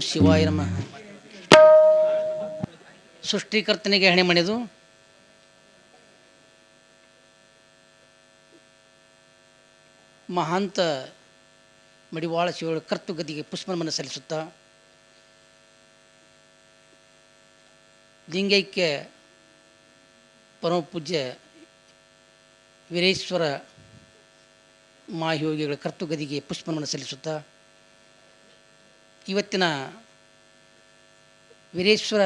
ಶಿವಾಯ ನಮಃ. ಸೃಷ್ಟಿಕರ್ತನಿಗೆ ಹಣೆ ಮಣಿದು ಮಹಾಂತ ಮಡಿವಾಳ ಶಿವಳ ಕರ್ತುಗದಿಗೆ ಪುಷ್ಪನಮನ ಸಲ್ಲಿಸುತ್ತ ಲಿಂಗೈಕ್ಯ ಪರಮಪೂಜ್ಯ ವೀರೇಶ್ವರ ಮಾಹಿಯೋಗಿಗಳ ಕರ್ತುಗದಿಗೆ ಪುಷ್ಪನಮನ ಸಲ್ಲಿಸುತ್ತಾ ಇವತ್ತಿನ ವೀರೇಶ್ವರ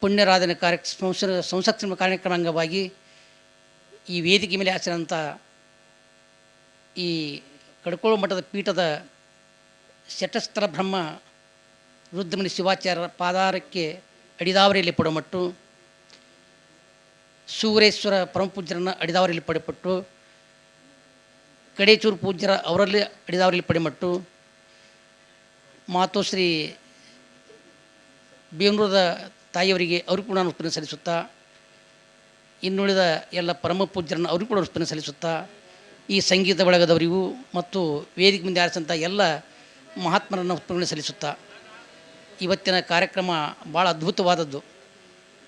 ಪುಣ್ಯರಾಧನೆ ಕಾರ್ಯ ಸಂಸ ಕಾರ್ಯಕ್ರಮ ಅಂಗವಾಗಿ ಈ ವೇದಿಕೆ ಮೇಲೆ ಆಚರಂಥ ಈ ಕಡ್ಕೋಳು ಮಠದ ಪೀಠದ ಶಟಸ್ಥರ ಬ್ರಹ್ಮ ರುದ್ರಮಣಿ ಶಿವಾಚಾರ್ಯರ ಪಾದಾರಕ್ಕೆ ಅಡಿದಾವರಿಯಲ್ಲಿ ಪಡಮಟ್ಟು, ಸೂರೇಶ್ವರ ಪರಮಪೂಜ್ಯರನ್ನು ಅಡಿದಾವರಿಯಲ್ಲಿ ಪಡೆಪಟ್ಟು ಕಡೇಚೂರು ಪೂಜ್ಯರ ಅವರಲ್ಲಿ ಅಡಿದಾವರಿಯಲ್ಲಿ ಪಡೆಮಟ್ಟು. ಮಾತೋಶ್ರೀ ಬೇವನೂರದ ತಾಯಿಯವರಿಗೆ ಅವ್ರಿಗೂ ಕೂಡ ನಾನು ಸಲ್ಲಿಸುತ್ತಾ, ಇನ್ನುಳಿದ ಎಲ್ಲ ಪರಮ ಪೂಜ್ಯರನ್ನು ಅವ್ರಿಗೂ ಕೂಡ ಉತ್ಪನ್ನ ಸಲ್ಲಿಸುತ್ತಾ, ಈ ಸಂಗೀತ ಬಳಗದವರಿಗೂ ಮತ್ತು ವೇದಿಕೆ ಮುಂದೆ ಆರಿಸಿದಂಥ ಎಲ್ಲ ಮಹಾತ್ಮರನ್ನು ಉತ್ಪನ್ನ ಸಲ್ಲಿಸುತ್ತಾ. ಇವತ್ತಿನ ಕಾರ್ಯಕ್ರಮ ಭಾಳ ಅದ್ಭುತವಾದದ್ದು.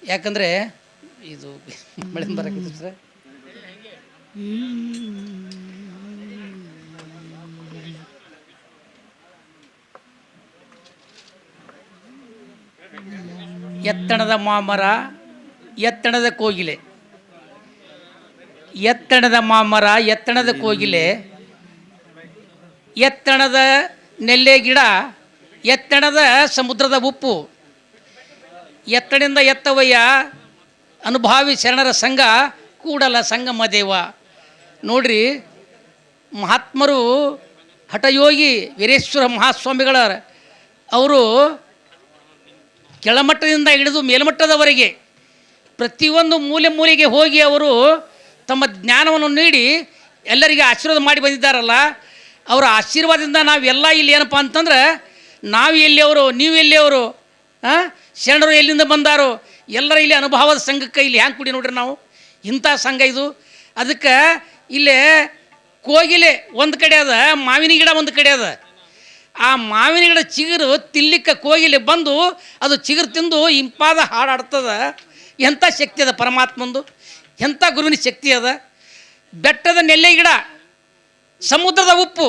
ಯಾಕಂದರೆ, ಇದು ಮಳೆ ಬರಕ್ಕೆ ಎತ್ತಣದ ಮಾಮರ, ಎತ್ತಣದ ಕೋಗಿಲೆ. ಎತ್ತಣದ ಮಾಮರ, ಎತ್ತಣದ ಕೋಗಿಲೆ. ಎತ್ತಣದ ನೆಲ್ಲೆ ಗಿಡ, ಎತ್ತಣದ ಸಮುದ್ರದ ಉಪ್ಪು. ಎತ್ತಣದಿಂದ ಎತ್ತವಯ್ಯ ಅನುಭಾವಿ ಶರಣರ ಸಂಘ, ಕೂಡಲ ಸಂಗಮ ದೇವ. ನೋಡ್ರಿ, ಮಹಾತ್ಮರು ಹಠಯೋಗಿ ವೀರೇಶ್ವರ ಮಹಾಸ್ವಾಮಿಗಳ ಅವರು ಕೆಳಮಟ್ಟದಿಂದ ಹಿಡಿದು ಮೇಲ್ಮಟ್ಟದವರೆಗೆ ಪ್ರತಿಯೊಂದು ಮೂಲೆ ಮೂಲೆಗೆ ಹೋಗಿ ಅವರು ತಮ್ಮ ಜ್ಞಾನವನ್ನು ನೀಡಿ ಎಲ್ಲರಿಗೆ ಆಶೀರ್ವಾದ ಮಾಡಿ ಬಂದಿದ್ದಾರಲ್ಲ, ಅವರ ಆಶೀರ್ವಾದದಿಂದ ನಾವೆಲ್ಲ ಇಲ್ಲಿ ಏನಪ್ಪ ಅಂತಂದ್ರೆ ನಾವು ಎಲ್ಲಿಯವರು ನೀವು ಎಲ್ಲಿಯವರು ಹಾಂ ಶರಣರು ಎಲ್ಲಿಂದ ಬಂದಾರೋ, ಎಲ್ಲರ ಇಲ್ಲಿ ಅನುಭವದ ಸಂಘಕ್ಕೆ ಇಲ್ಲಿ ಹ್ಯಾಂಗೆ ಕುಡಿ ನೋಡ್ರಿ ನಾವು? ಇಂಥ ಸಂಘ ಇದು. ಅದಕ್ಕೆ ಇಲ್ಲೇ ಕೋಗಿಲೆ ಒಂದು ಕಡೆ ಅದ, ಮಾವಿನ ಗಿಡ ಒಂದು ಕಡೆ ಅದ. ಆ ಮಾವಿನ ಗಿಡ ಚಿಗುರು ತಿಲ್ಲಿಕ್ಕ ಕೋಗಿಲೆ ಬಂದು ಅದು ಚಿಗುರು ತಿಂದು ಇಂಪಾದ ಹಾಡಾಡ್ತದ. ಎಂಥ ಶಕ್ತಿ ಅದ ಪರಮಾತ್ಮಂದು? ಎಂಥ ಗುರುವಿನ ಶಕ್ತಿ ಅದ? ಬೆಟ್ಟದ ನೆಲ್ಲೆ ಗಿಡ ಸಮುದ್ರದ ಉಪ್ಪು.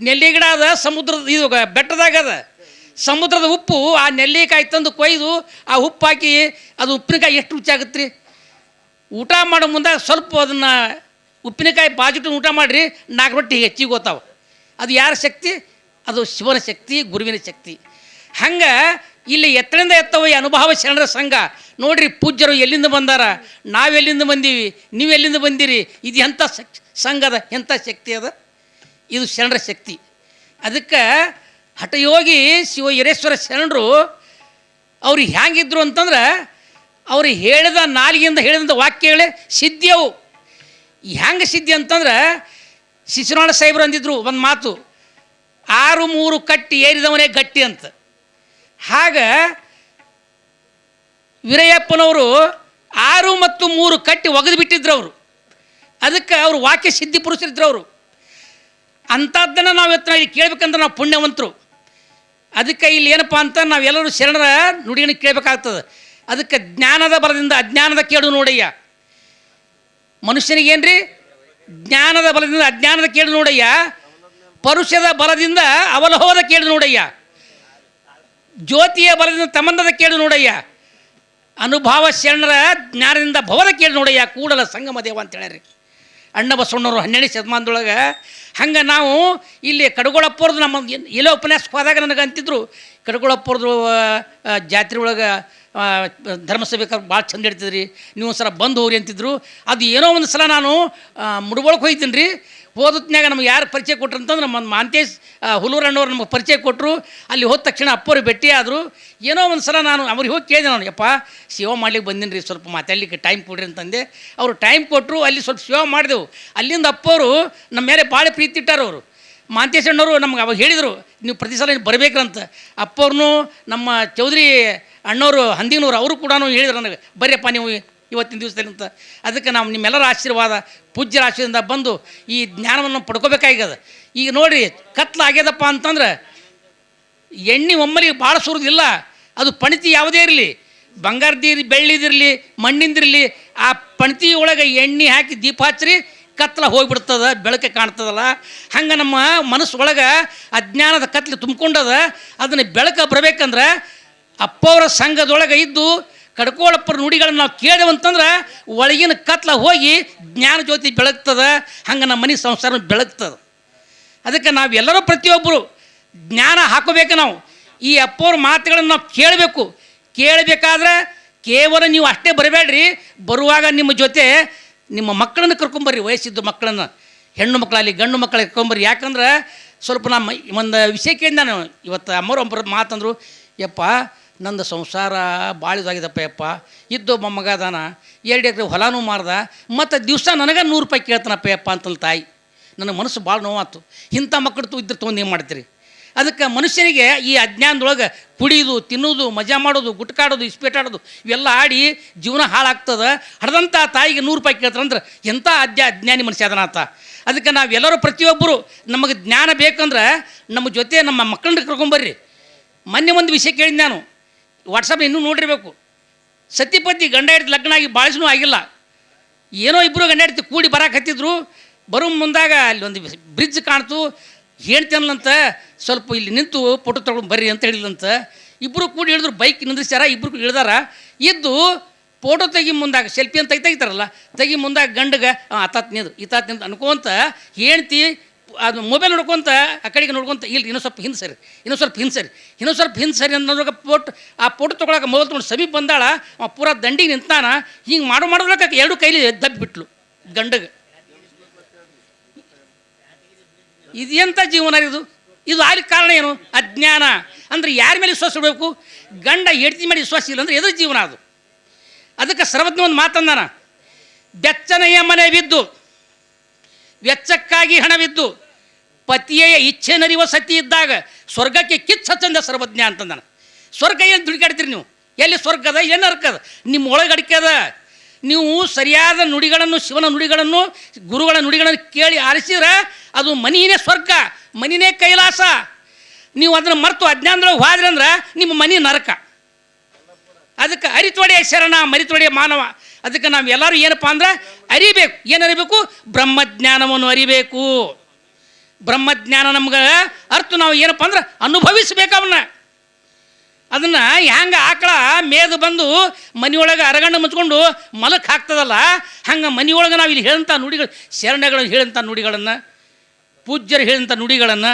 ನೆಲ್ಲಿ ಗಿಡ ಅದ, ಸಮುದ್ರದ ಇದು ಬೆಟ್ಟದಾಗದ ಸಮುದ್ರದ ಉಪ್ಪು ಆ ನೆಲ್ಲಿಕಾಯಿ ತಂದು ಕೊಯ್ದು ಆ ಉಪ್ಪು ಹಾಕಿ ಅದು ಉಪ್ಪಿನಕಾಯಿ ಎಷ್ಟು ರುಚಿ ಆಗುತ್ತೆ ರೀ ಊಟ ಮಾಡೋ ಮುಂದೆ ಸ್ವಲ್ಪ ಅದನ್ನು ಉಪ್ಪಿನಕಾಯಿ ಬಾಜಿಟ್ಟು ಊಟ ಮಾಡಿರಿ ನಾಲ್ಕು ರೊಟ್ಟಿ ಹೆಚ್ಚಿಗೆ ಹೋತಾವ ಅದು ಯಾರ ಶಕ್ತಿ? ಅದು ಶಿವನ ಶಕ್ತಿ, ಗುರುವಿನ ಶಕ್ತಿ. ಹಂಗೆ ಇಲ್ಲಿ ಎತ್ತರಿಂದ ಎತ್ತವ ಈ ಅನುಭವ ಶರಣರ ಸಂಘ. ನೋಡ್ರಿ ಪೂಜ್ಯರು ಎಲ್ಲಿಂದ ಬಂದಾರ? ನಾವು ಎಲ್ಲಿಂದ ಬಂದೀವಿ? ನೀವು ಎಲ್ಲಿಂದ ಬಂದಿರಿ? ಇದು ಎಂಥ ಶಕ್, ಸಂಘದ ಎಂಥ ಶಕ್ತಿ ಅದ? ಇದು ಶರಣರ ಶಕ್ತಿ. ಅದಕ್ಕೆ ಹಠಯೋಗಿ ಶಿವ ಹಿರೇಶ್ವರ ಶರಣರು ಅವ್ರು ಹ್ಯಾಂಗಿದ್ರು ಅಂತಂದ್ರೆ ಅವ್ರು ಹೇಳಿದ ನಾಲಿಗೆಯಿಂದ ಹೇಳಿದಂಥ ವಾಕ್ಯಗಳೇ ಸಿದ್ಧಿಯವು ಹ್ಯಾಂಗೆ ಸಿದ್ಧಿ ಅಂತಂದ್ರೆ ಶಿಶುನಾಳ ಸಾಹೇಬ್ರು ಅಂದಿದ್ರು ಒಂದು ಮಾತು. ಆರು ಮೂರು ಕಟ್ಟಿ ಏರಿದವನೇ ಗಟ್ಟಿ ಅಂತ. ಹಾಗ ವೀರಯ್ಯಪ್ಪನವರು ಆರು ಮತ್ತು ಮೂರು ಕಟ್ಟಿ ಒಗೆದು ಬಿಟ್ಟಿದ್ರು ಅವರು ಅದಕ್ಕೆ ಅವರು ವಾಕ್ಯ ಸಿದ್ಧಿ ಪುರುಷರಿದ್ರು ಅವರು ಅಂಥದ್ದನ್ನು ನಾವು ಇವತ್ತು ಇಲ್ಲಿ ಕೇಳಬೇಕಂದ್ರೆ ನಾವು ಪುಣ್ಯವಂತರು. ಅದಕ್ಕೆ ಇಲ್ಲಿ ಏನಪ್ಪ ಅಂತ ನಾವೆಲ್ಲರೂ ಶರಣರ ನುಡಿಯನ್ನು ಕೇಳಬೇಕಾಗ್ತದೆ. ಅದಕ್ಕೆ ಜ್ಞಾನದ ಬಲದಿಂದ ಅಜ್ಞಾನದ ಕೇಡು ನೋಡಯ್ಯ. ಮನುಷ್ಯನಿಗೇನ್ರಿ? ಜ್ಞಾನದ ಬಲದಿಂದ ಅಜ್ಞಾನದ ಕೇಡು ನೋಡಯ್ಯ. ಪರುಷದ ಬಲದಿಂದ ಅವಲೋಹದ ಕೇಳು ನೋಡಯ್ಯ. ಜ್ಯೋತಿಯ ಬಲದಿಂದ ತಮಂದದ ಕೇಳು ನೋಡಯ್ಯ. ಅನುಭಾವ ಶರಣರ ಜ್ಞಾನದಿಂದ ಭವದ ಕೇಳಿ ನೋಡಯ್ಯ ಕೂಡಲ ಸಂಗಮ ದೇವ ಅಂತ ಹೇಳ್ರಿ ಅಣ್ಣ ಬಸವಣ್ಣವರು ಹನ್ನೆರಡು ಶತಮಾನದೊಳಗೆ ಹಂಗೆ ನಾವು ಇಲ್ಲಿ ಕಡಗೋಳಪ್ಪವ್ರದ್ದು ನಮ್ಮ ಎಲ್ಲೋ ಉಪನ್ಯಾಸಕ್ಕೆ ಹೋದಾಗ ನನಗೆ ಅಂತಿದ್ರು, ಕಡಗೋಳಪ್ಪವ್ರದ್ದು ಜಾತ್ರೆ ಒಳಗೆ ಧರ್ಮಸಭೆ ಭಾಳ ಚಂದ ಹೇಳ್ತಿದ್ರಿ ನೀವು ಒಂದು ಸಲ ಬಂದು ಹೋಗ್ರಿ ಅಂತಿದ್ರು. ಅದು ಏನೋ ಒಂದು ಸಲ ನಾನು ಮುಡುಗೊಳಕ್ಕೆ ಹೋಗ್ತೀನಿ ರೀ ಹೋದತ್ನ್ಯಾಗ ನಮ್ಗೆ ಯಾರು ಪರಿಚಯ ಕೊಟ್ರು ಅಂತಂದ್ರೆ ನಮ್ಮ ಮಾಂತೇಶ್ ಹುಲೂರಣ್ಣವ್ರು ನಮಗೆ ಪರಿಚಯ ಕೊಟ್ಟರು ಅಲ್ಲಿ ಹೋದ ತಕ್ಷಣ ಅಪ್ಪವ್ರು ಭೇಟಿ ಆದರು. ಏನೋ ಒಂದು ಸಲ ನಾನು ಅವ್ರಿಗೆ ಹೋಗಿ ಕೇಳಿದೆ ನಾನು, ಯಪ್ಪ ಸೇವೆ ಮಾಡ್ಲಿಕ್ಕೆ ಬಂದೀನಿ ರೀ, ಸ್ವಲ್ಪ ಮಾತಾಡಲಿಕ್ಕೆ ಟೈಮ್ ಕೊಡ್ರಿ ಅಂತಂದೆ. ಅವರು ಟೈಮ್ ಕೊಟ್ಟರು ಅಲ್ಲಿ ಸ್ವಲ್ಪ ಸೇವೆ ಮಾಡಿದೆವು. ಅಲ್ಲಿಂದ ಅಪ್ಪವರು ನಮ್ಮ ಮೇಲೆ ಭಾಳ ಪ್ರೀತಿ ಇಟ್ಟಾರ ಅವರು. ಮಾಂತೇಶ್ ಅಣ್ಣವರು ನಮ್ಗೆ ಅವಾಗ ಹೇಳಿದರು, ನೀವು ಪ್ರತಿ ಸಲ ಬರಬೇಕ್ರಂತ ಅಪ್ಪವ್ರನ್ನೂ ನಮ್ಮ ಚೌಧರಿ ಅಣ್ಣವರು ಹಂದಿನವ್ರು ಅವರು ಕೂಡ ಹೇಳಿದ್ರು ನನಗೆ, ಬರ್ರಿಯಪ್ಪ ನೀವು ಇವತ್ತಿನ ದಿವಸದಲ್ಲಿ ಅಂತ. ಅದಕ್ಕೆ ನಾವು ನಿಮ್ಮೆಲ್ಲರ ಆಶೀರ್ವಾದ, ಪೂಜ್ಯರ ಆಶೀರ್ವಾದ ಬಂದು ಈ ಜ್ಞಾನವನ್ನು ಪಡ್ಕೋಬೇಕಾಗ್ಯದ. ಈಗ ನೋಡಿರಿ ಕತ್ಲು ಆಗ್ಯದಪ್ಪ ಅಂತಂದ್ರೆ ಎಣ್ಣೆ ಒಮ್ಮಲಿಗೆ ಭಾಳ ಸುರಿದಿಲ್ಲ. ಅದು ಪಣಿತಿ ಯಾವುದೇ ಇರಲಿ. ಬಂಗಾರದಿರಲಿ ಬೆಳ್ಳಿದಿರಲಿ ಮಣ್ಣಿಂದಿರಲಿ ಆ ಪಣಿತಿ ಒಳಗೆ ಎಣ್ಣೆ ಹಾಕಿ ದೀಪ ಹಚ್ಚಿರಿ, ಕತ್ಲ ಹೋಗಿಬಿಡ್ತದ, ಬೆಳಕೆ ಕಾಣ್ತದಲ್ಲ. ಹಂಗೆ ನಮ್ಮ ಮನಸ್ಸು ಒಳಗೆ ಅಜ್ಞಾನದ ಕತ್ಲೆ ತುಂಬ್ಕೊಂಡದ. ಅದನ್ನು ಬೆಳಕ ಬರಬೇಕಂದ್ರೆ ಅಪ್ಪವರ ಸಂಘದೊಳಗೆ ಇದ್ದು ಕಡ್ಕೋಳಪ್ಪರ ನುಡಿಗಳನ್ನು ನಾವು ಕೇಳಿವಂತಂದ್ರೆ ಒಳಗಿನ ಕತ್ಲ ಹೋಗಿ ಜ್ಞಾನ ಜ್ಯೋತಿ ಬೆಳಗ್ತದೆ, ಹಂಗೆ ನಮ್ಮ ಮನೆ ಸಂಸಾರ ಬೆಳಗ್ತದೆ. ಅದಕ್ಕೆ ನಾವೆಲ್ಲರೂ ಪ್ರತಿಯೊಬ್ಬರು ಜ್ಞಾನ ಹಾಕೋಬೇಕು ನಾವು. ಈ ಅಪ್ಪವ್ರ ಮಾತುಗಳನ್ನು ನಾವು ಕೇಳಬೇಕು. ಕೇಳಬೇಕಾದ್ರೆ ಕೇವಲ ನೀವು ಅಷ್ಟೇ ಬರಬೇಡ್ರಿ. ಬರುವಾಗ ನಿಮ್ಮ ಜೊತೆ ನಿಮ್ಮ ಮಕ್ಕಳನ್ನು ಕರ್ಕೊಂಬರ್ರಿ, ವಯಸ್ಸಿದ್ದು ಮಕ್ಕಳನ್ನು. ಹೆಣ್ಣು ಮಕ್ಕಳಲ್ಲಿ ಗಂಡು ಮಕ್ಕಳ ಕರ್ಕೊಂಬರ್ರಿ. ಯಾಕಂದ್ರೆ ಸ್ವಲ್ಪ ನಮ್ಮ ಒಂದು ವಿಷಯಕ್ಕೆ ನಾನು ಇವತ್ತು ಅಮ್ಮರು ಮಾತಂದರು, ಯಪ್ಪ ನಂದು ಸಂಸಾರ ಭಾಳ ಯಪ್ಪ. ಇದ್ದು ಮೊಮ್ಮಗ ಅದಾನ. ಎರಡು ಎಕರೆ ಹೊಲನೂ ಮಾರ್ದ ಮತ್ತು ದಿವಸ ನನಗೆ ನೂರು ರೂಪಾಯಿ ಕೇಳ್ತಾನಪ್ಪ ಯಪ್ಪ ಅಂತಂದು ತಾಯಿ. ನನ್ನ ಮನಸ್ಸು ಭಾಳ ನೋವಾತು. ಇಂಥ ಮಕ್ಕಳು ತು ಇದ್ರೆ ತೊಗೊಂಡು ಏನು ಮಾಡ್ತೀರಿ? ಅದಕ್ಕೆ ಮನುಷ್ಯನಿಗೆ ಈ ಅಜ್ಞಾನದೊಳಗೆ ಕುಡಿಯೋದು ತಿನ್ನೋದು, ಮಜಾ ಮಾಡೋದು, ಗುಟ್ಕಾಡೋದು, ಇಸ್ಪೇಟಾಡೋದು ಇವೆಲ್ಲ ಆಡಿ ಜೀವನ ಹಾಳಾಗ್ತದೆ. ಹಡ್ದಂಥ ತಾಯಿಗೆ ನೂರು ರೂಪಾಯಿ ಕೇಳ್ತಾರಂದ್ರೆ ಎಂಥ ಅಜ್ಞ ಅಜ್ಞಾನಿ ಮನುಷ್ಯ ಅದನಾತ ಅದಕ್ಕೆ ನಾವೆಲ್ಲರೂ ಪ್ರತಿಯೊಬ್ಬರು ನಮಗೆ ಜ್ಞಾನ ಬೇಕಂದ್ರೆ ನಮ್ಮ ಜೊತೆ ನಮ್ಮ ಮಕ್ಕಳನ್ನ ಕರ್ಕೊಂಬರ್ರಿ ಮೊನ್ನೆ ಒಂದು ವಿಷಯ ಕೇಳಿದ್ ನಾನು. ವಾಟ್ಸಪ್ ಇನ್ನೂ ನೋಡಿರಬೇಕು. ಸತಿಪತಿ ಗಂಡ ಹೆಂಡ್ತಿ ಲಗ್ನ ಆಗಿ ಬಾಳಿಸೂ ಆಗಿಲ್ಲ. ಏನೋ ಇಬ್ಬರು ಗಂಡ ಹೆಡ್ತಿ ಕೂಡಿ ಬರಕ್ಕೆ ಹತ್ತಿದ್ರು. ಬರೋ ಮುಂದಾಗ ಅಲ್ಲಿ ಒಂದು ಬ್ರಿಡ್ಜ್ ಕಾಣ್ತು. ಹೇಳ್ತೇನಂತ ಸ್ವಲ್ಪ ಇಲ್ಲಿ ನಿಂತು ಫೋಟೋ ತೊಗೊಂಡು ಬರ್ರಿ ಅಂತ ಹೇಳಿದಂತ ಇಬ್ಬರು ಕೂಡಿ ಹಿಡಿದ್ರು ಬೈಕ್ ನಿಂದ್ರಿಸ್ಯಾರ ಇಬ್ಬರು ಇಳ್ದಾರ. ಇದ್ದು ಫೋಟೋ ತೆಗಿ ಮುಂದಾಗ ಸೆಲ್ಫಿ ಅಂತ ತೆಗಿತಾರಲ್ಲ, ತೆಗಿ ಮುಂದಾಗ ಗಂಡಗೆ ಆತಾತ್ ನಿಂದು ಈತಾತ್ ನಿಂದು ಅನ್ಕೋಂತ ಹೇಳ್ತಿ ಅದು ಮೊಬೈಲ್ ನೋಡ್ಕೊಂತ ಆ ಕಡೆಗೆ ನೋಡ್ಕೊಂತ, ಇಲ್ಲಿ, ಇನ್ನೊಂದು ಸ್ವಲ್ಪ ಹಿಂದೆ ಸರಿ, ಇನ್ನೊಂದು ಸ್ವಲ್ಪ ಹಿಂದೆ ಸರಿ ಇನ್ನೂ ಸ್ವಲ್ಪ ಹಿಂದೆ ಸರಿ ಅನ್ನೋದಾಗ ಫೋಟೋ ಆ ಫೋಟೋ ತೊಗೊಳಕ್ಕೆ ಮೊಬೈಲ್ ತೊಗೊಂಡು ಸಮೀಪ ಬಂದಾಳ, ಅವ ಪೂರಾ ದಂಡಿಗೆ ನಿಂತಾನ, ಹಿಂಗೆ ಮಾಡೋ ಮಾಡೋದ್ರಾಗ ಎರಡು ಕೈಲಿ ದಬ್ಬಿ ಬಿಟ್ಲು, ಗಂಡಗೆ. ಇದು ಎಂಥ ಜೀವನ ಇದು? ಇದು ಆಗ್ಲಿಕ್ಕೆ ಕಾರಣ ಏನು? ಅಜ್ಞಾನ. ಅಂದ್ರೆ ಯಾರ ಮೇಲೆ ವಿಶ್ವಾಸ ಇಡಬೇಕು? ಗಂಡ ಹೆಡ್ತಿ ಮೇಲೆ ವಿಶ್ವಾಸ ಇಲ್ಲ ಅಂದ್ರೆ ಎದುರು ಜೀವನ ಅದು. ಅದಕ್ಕೆ ಸರ್ವಜ್ಞ ಒಂದು ಮಾತಂದಾನ, ಬೆಚ್ಚನೆಯ ಮನೆ ಬಿದ್ದು ವೆಚ್ಚಕ್ಕಾಗಿ ಹಣವಿದ್ದು ಪತಿಯ ಇಚ್ಛೆ ನರಿವ ಸತಿ ಇದ್ದಾಗ ಸ್ವರ್ಗಕ್ಕೆ ಕಿಚ್ಚ ಚಂದ ಸರ್ವಜ್ಞ ಅಂತಂದಾನ. ಸ್ವರ್ಗ ಏನು ದುಡಿಕಾಡ್ತೀರಿ ನೀವು? ಎಲ್ಲಿ ಸ್ವರ್ಗದ ಏನು ಅರ್ಕದ ನಿಮ್ಮ ಒಳಗಡಿಕೆದ ನೀವು ಸರಿಯಾದ ನುಡಿಗಳನ್ನು, ಶಿವನ ನುಡಿಗಳನ್ನು, ಗುರುಗಳ ನುಡಿಗಳನ್ನು ಕೇಳಿ ಆರಿಸಿದ್ರೆ ಅದು ಮನಿನೇ ಸ್ವರ್ಗ, ಮನಿನೇ ಕೈಲಾಸ. ನೀವು ಅದನ್ನು ಮರೆತು ಅಜ್ಞಾನದೊಳಗೆ ಹೋದ್ರಿ ಅಂದ್ರೆ ನಿಮ್ಮ ಮನಿ ನರಕ. ಅದಕ್ಕೆ ಅರಿತೊಡೆಯ ಶರಣ ಮರಿತೊಡೆಯ ಮಾನವ. ಅದಕ್ಕೆ ನಾವು ಎಲ್ಲರೂ ಏನಪ್ಪ ಅಂದ್ರೆ ಅರಿಬೇಕು. ಏನು ಅರಿಬೇಕು? ಬ್ರಹ್ಮಜ್ಞಾನವನ್ನು ಅರಿಬೇಕು. ಬ್ರಹ್ಮಜ್ಞಾನ ನಮ್ಗೆ ಅರ್ಥ ನಾವು ಏನಪ್ಪ ಅಂದ್ರೆ ಅನುಭವಿಸ್ಬೇಕು ಅವನ್ನ ಅದನ್ನು ಹೆಂಗೆ ಆಕಳ ಮೇದು ಬಂದು ಮನೆಯೊಳಗೆ ಅರಗಣ್ಣ ಮುಚ್ಕೊಂಡು ಮಲಕ್ಕೆ ಹಾಕ್ತದಲ್ಲ, ಹಂಗೆ ಮನೆಯೊಳಗೆ ನಾವು ಇಲ್ಲಿ ಹೇಳಂಥ ನುಡಿಗಳು, ಶರಣಗಳು ಹೇಳಂಥ ನುಡಿಗಳನ್ನು, ಪೂಜ್ಯರು ಹೇಳಂಥ ನುಡಿಗಳನ್ನು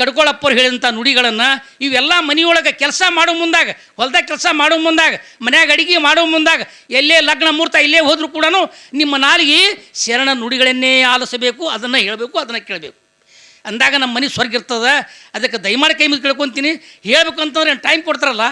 ಕಡ್ಕೊಳಪ್ಪರು ಹೇಳಿದಂಥ ನುಡಿಗಳನ್ನು ಇವೆಲ್ಲ ಮನೆಯೊಳಗೆ ಕೆಲಸ ಮಾಡೋ ಮುಂದಾಗ, ಹೊಲ್ದಾಗ ಕೆಲಸ ಮಾಡೋ ಮುಂದಾಗ, ಮನ್ಯಾಗ ಅಡಿಗೆ ಮಾಡೋ ಮುಂದಾಗ, ಎಲ್ಲೇ ಲಗ್ನ ಮುಹೂರ್ತ ಇಲ್ಲೇ ಹೋದರೂ ಕೂಡ ನಿಮ್ಮ ನಾಲಿಗೆ ಶರಣ ನುಡಿಗಳನ್ನೇ ಆಲಿಸಬೇಕು, ಅದನ್ನು ಹೇಳಬೇಕು, ಅದನ್ನು ಕೇಳಬೇಕು. ಅಂದಾಗ ನಮ್ಮ ಮನೆ ಸ್ವರ್ಗ ಇರ್ತದ. ಅದಕ್ಕೆ ದಯಮಾಡಿ ಕೈ ಮುಗಿ ಕೇಳ್ಕೊತೀನಿ. ಹೇಳಬೇಕು ಅಂತಂದ್ರೆ ಟೈಮ್ ಕೊಡ್ತಾರಲ್ಲ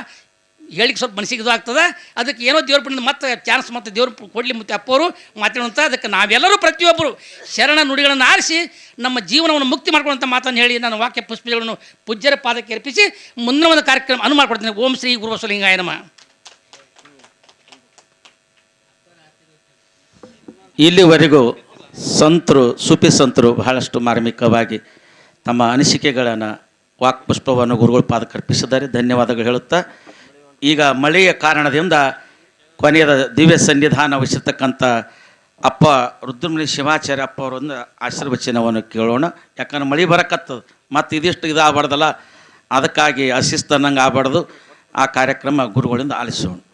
ಹೇಳಿಕ್ಕೆ ಸ್ವಲ್ಪ ಮನಸ್ಸಿಗೆ ಇದು ಆಗ್ತದೆ. ಅದಕ್ಕೆ ಏನೋ ದೇವ್ರ ಪುಣ್ಯದ ಮತ್ತೆ ಚಾನ್ಸ್ ಮತ್ತೆ ದೇವ್ರ ಕೊಡಲಿ ಮತ್ತೆ ಅಪ್ಪವರು ಮಾತಾಡುವಂಥ ಅದಕ್ಕೆ ನಾವೆಲ್ಲರೂ ಪ್ರತಿಯೊಬ್ಬರು ಶರಣ ನುಡಿಗಳನ್ನು ಆರಿಸಿ ನಮ್ಮ ಜೀವನವನ್ನು ಮುಕ್ತಿ ಮಾಡ್ಕೊಳ್ಳುವಂಥ ಮಾತನ್ನು ಹೇಳಿ ನಾನು ವಾಕ್ಯ ಪುಷ್ಪಗಳನ್ನು ಪೂಜ್ಯರ ಪಾದಕ್ಕೆ ಅರ್ಪಿಸಿ ಮುಂದಿನ ಒಂದು ಕಾರ್ಯಕ್ರಮ ಅನು ಮಾಡ್ಕೊಡ್ತೀನಿ ಓಂ ಶ್ರೀ ಗುರುಬಸಲಿಂಗಾಯ ನಮ. ಇಲ್ಲಿವರೆಗೂ ಸಂತರು, ಸುಪಿ ಸಂತರು ಬಹಳಷ್ಟು ಮಾರ್ಮಿಕವಾಗಿ ತಮ್ಮ ಅನಿಸಿಕೆಗಳನ್ನು ವಾಕ್ಪುಷ್ಪವನ್ನು ಗುರುಗಳು ಪಾದಕ್ಕೆ ಧನ್ಯವಾದಗಳು ಹೇಳುತ್ತಾ ಈಗ ಮಳೆಯ ಕಾರಣದಿಂದ ಕೊನೆಯದ ದಿವ್ಯ ಸನ್ನಿಧಾನ ವಹಿಸಿರ್ತಕ್ಕಂಥ ಅಪ್ಪ ರುದ್ರಮುನಿ ಶಿವಾಚಾರ್ಯ ಅಪ್ಪ ಅವರೊಂದು ಆಶೀರ್ವಚನವನ್ನು ಕೇಳೋಣ. ಯಾಕಂದ್ರೆ ಮಳೆ ಬರಕತ್ತದ. ಮತ್ತು ಇದಿಷ್ಟು ಇದಾಗಬಾರ್ದಲ್ಲ. ಅದಕ್ಕಾಗಿ ಅಶಿಸ್ತನ್ನಂಗೆ ಆಗಬಾರ್ದು ಆ ಕಾರ್ಯಕ್ರಮ ಗುರುಗಳಿಂದ ಆಲಿಸೋಣ.